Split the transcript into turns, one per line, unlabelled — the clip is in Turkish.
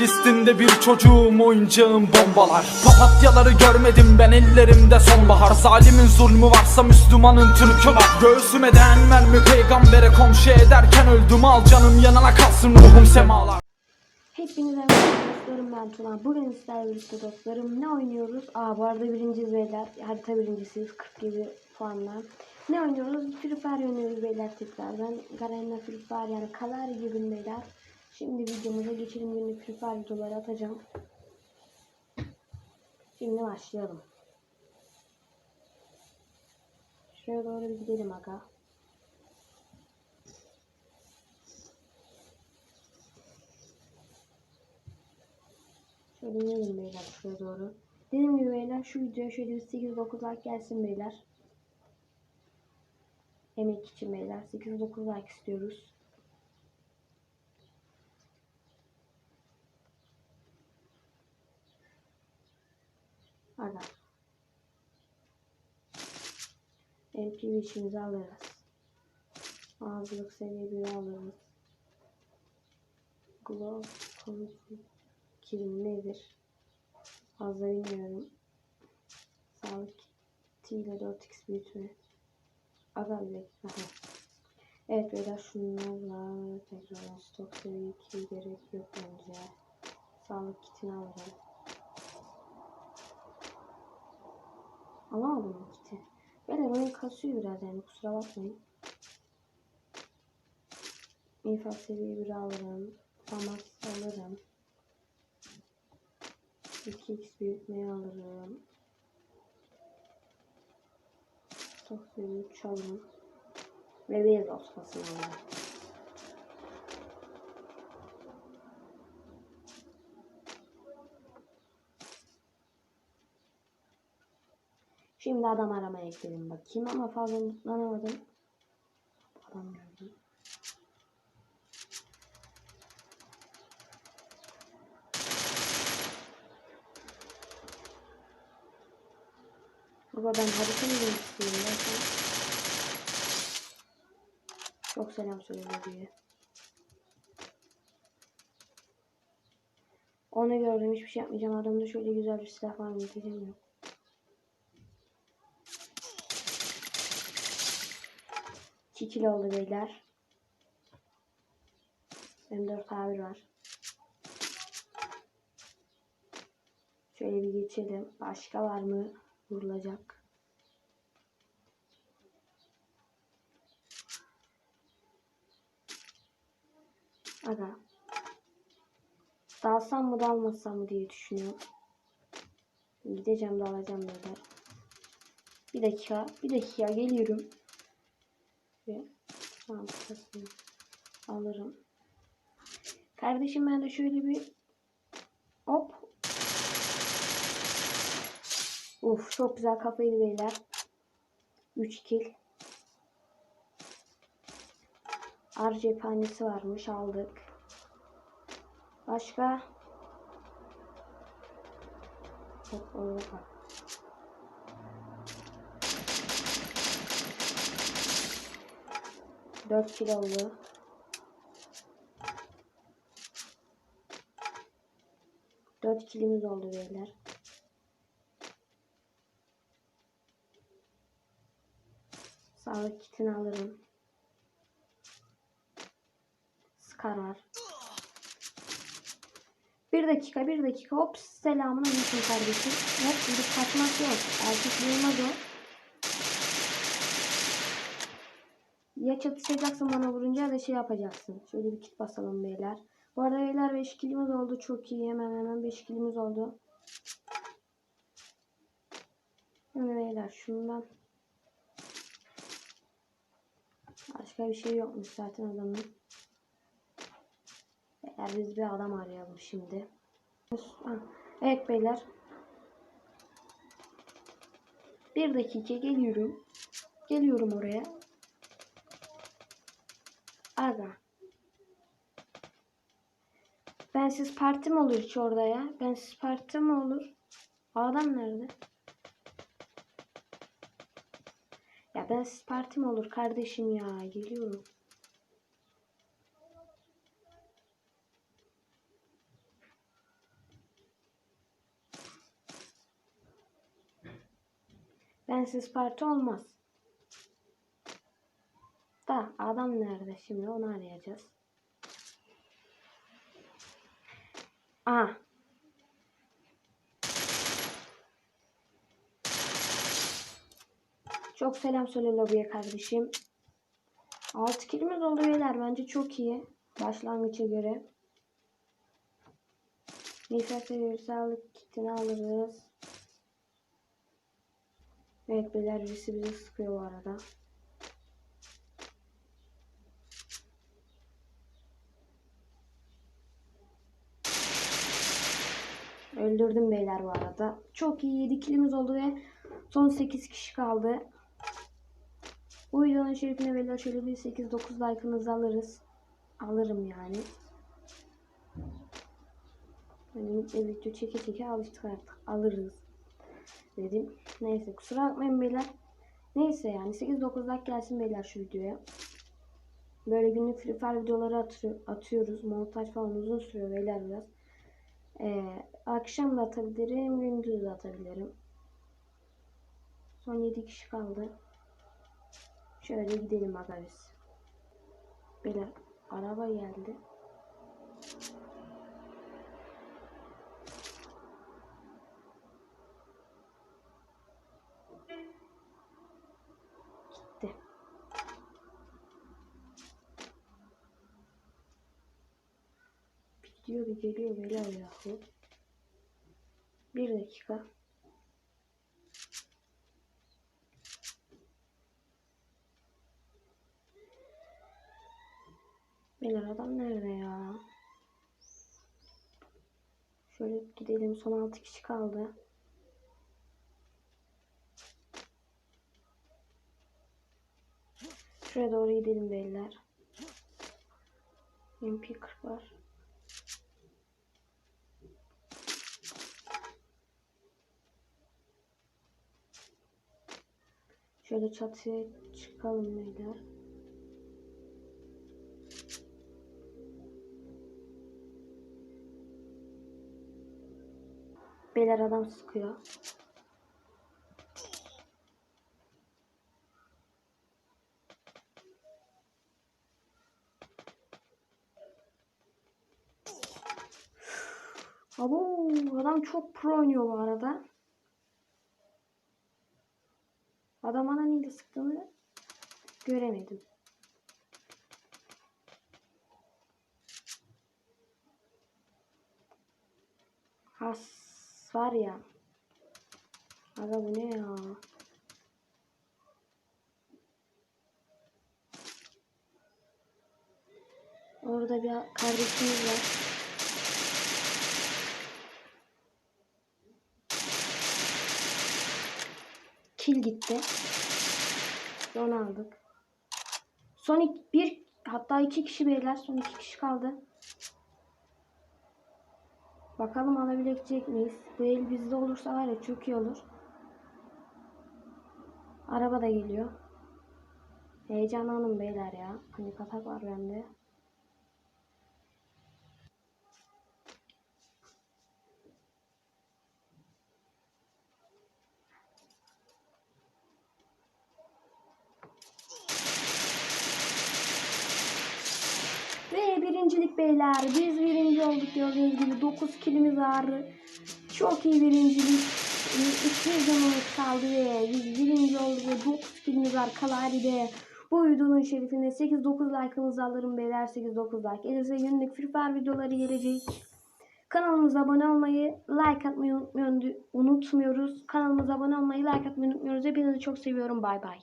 Listinde bir çocuğum oyuncağım bombalar Papatyaları görmedim ben ellerimde sonbahar Zalimin zulmü varsa Müslümanın Türk'ü var Göğsüme değen mermi peygambere komşu ederken öldüm Al canım yanına kalsın ruhum semalar
Hepinize dostlarım ben Tuna. Bugün sizlerle birlikte dostlarım ne oynuyoruz? Aa bu arada birinciyiz beyler. Harita birincisiyiz 47 puanla. Ne oynuyoruz? Free Fire oynuyoruz beyler tekrardan. Garen'le Free Fire yani Kalari gibi beyler. Şimdi videomuza geçelim. Günlük Free Fire videoları atacağım. Şimdi başlayalım. Şuraya doğru bir gidelim aga. Şöyle inelim beyler şuraya doğru. Dediğim gibi beyler şu videoya şöyle bir 8-9 like gelsin beyler. Emek için beyler 8-9 like istiyoruz. Aga. MP işimizi alırız. Ağızlık seviye 1 alırız. Glove konusu kirim nedir? Fazla bilmiyorum. Sağlık kitiyle 4x büyütme. Dakika. Ha. Evet beyler şunlarla tekrar stok seviye 2 gerek yok bence. Sağlık kitini alırım. Alamadım kiti. Beyler oyun kasıyor biraz yani kusura bakmayın. İnfak seviye 1 alırım. Famas alırım. 2x büyütmeyi alırım. Çok seviye 3 alırım. Ve beyaz olmasını alırım. Şimdi adam aramaya gidelim bakayım ama fazla mutlanamadım. Adam gördüm. Baba ben harita mı istiyorum ya sen? Çok selam söyle diye. Onu gördüm hiçbir şey yapmayacağım. Adamda şöyle güzel bir silah var mı diyeceğim yok. İki kilo oldu beyler. M4 A1 var. Şöyle bir geçelim. Başka var mı? Vurulacak. Aga. Dalsam mı dalmasam mı diye düşünüyorum. Gideceğim dalacağım beyler. Bir dakika. Bir dakika geliyorum. Tamam kafasını alırım. Kardeşim ben de şöyle bir hop Uf çok güzel kafaydı beyler. 3 kill. Ar cephanesi varmış aldık. Başka? Hop orada bak. Dört kill oldu. Dört kilimiz oldu beyler. Sağlık kitini alırım. Scar var. Bir dakika, bir dakika. Hop, selamun aleyküm kardeşim. Hop, bir kaçmak yok. Erkek bulmaz o. Ya çatışacaksın bana vurunca ya da şey yapacaksın. Şöyle bir kit basalım beyler. Bu arada beyler 5 kilimiz oldu. Çok iyi. Hemen hemen 5 kilimiz oldu. Şimdi beyler şundan Başka bir şey yokmuş zaten adamın. Eğer biz bir adam arayalım şimdi. Evet beyler. Bir dakika geliyorum. Geliyorum oraya. Arda. Bensiz parti mi olur hiç orada ya? Bensiz parti mi olur? O adam nerede? Ya bensiz parti mi olur kardeşim ya? Geliyorum. Bensiz parti olmaz adam nerede şimdi onu arayacağız. Aha. Çok selam söyle lobiye kardeşim. 6 kilimiz oldu beyler. Bence çok iyi. Başlangıça göre. Nifret ve sağlık kitini alırız. Evet beyler birisi bizi sıkıyor bu arada. Öldürdüm beyler bu arada. Çok iyi 7 kilimiz oldu ve son 8 kişi kaldı. Bu videonun şerifine beyler şöyle bir 8-9 like'ınızı alırız. Alırım yani. Hani video çeke çeke alıştık artık. Alırız. Dedim. Neyse kusura bakmayın beyler. Neyse yani 8-9 like gelsin beyler şu videoya. Böyle günlük Free Fire videoları atıyor, atıyoruz. Montaj falan uzun sürüyor beyler biraz. Ee, akşam da atabilirim, gündüz de atabilirim. Son 7 kişi kaldı. Şöyle gidelim aga biz. Araba geldi. Gidiyor bir geliyor beyler yahu. Bir dakika. Beyler adam nerede ya? Şöyle gidelim. Son 6 kişi kaldı. Şuraya doğru gidelim beyler. MP40 var. Şöyle çatıya çıkalım beyler. Beyler adam sıkıyor. Abo adam çok pro oynuyor bu arada. Adam bana neyle sıktığını göremedim. Has var ya. Aga bu ne ya? Orada bir kardeşimiz var. Kil gitti. Son aldık. Son iki, bir hatta iki kişi beyler. Son iki kişi kaldı. Bakalım alabilecek miyiz? Bu el bizde olursa var ya çok iyi olur. Araba da geliyor. Heyecanlandım beyler ya. Panik atak var bende. Ve birincilik beyler. Biz birinci olduk gördüğünüz gibi. 9 kilimiz var. Çok iyi birincilik. 200 canımız kaldı ve biz birinci olduk ve 9 kilimiz var. Kalari'de. Bu videonun şerifine 8-9 like'ınızı alırım beyler. 8-9 like. Gelirse günlük Free Fire videoları gelecek. Kanalımıza abone olmayı, like atmayı unutmuyoruz. Kanalımıza abone olmayı, like atmayı unutmuyoruz. Hepinizi çok seviyorum. Bay bay.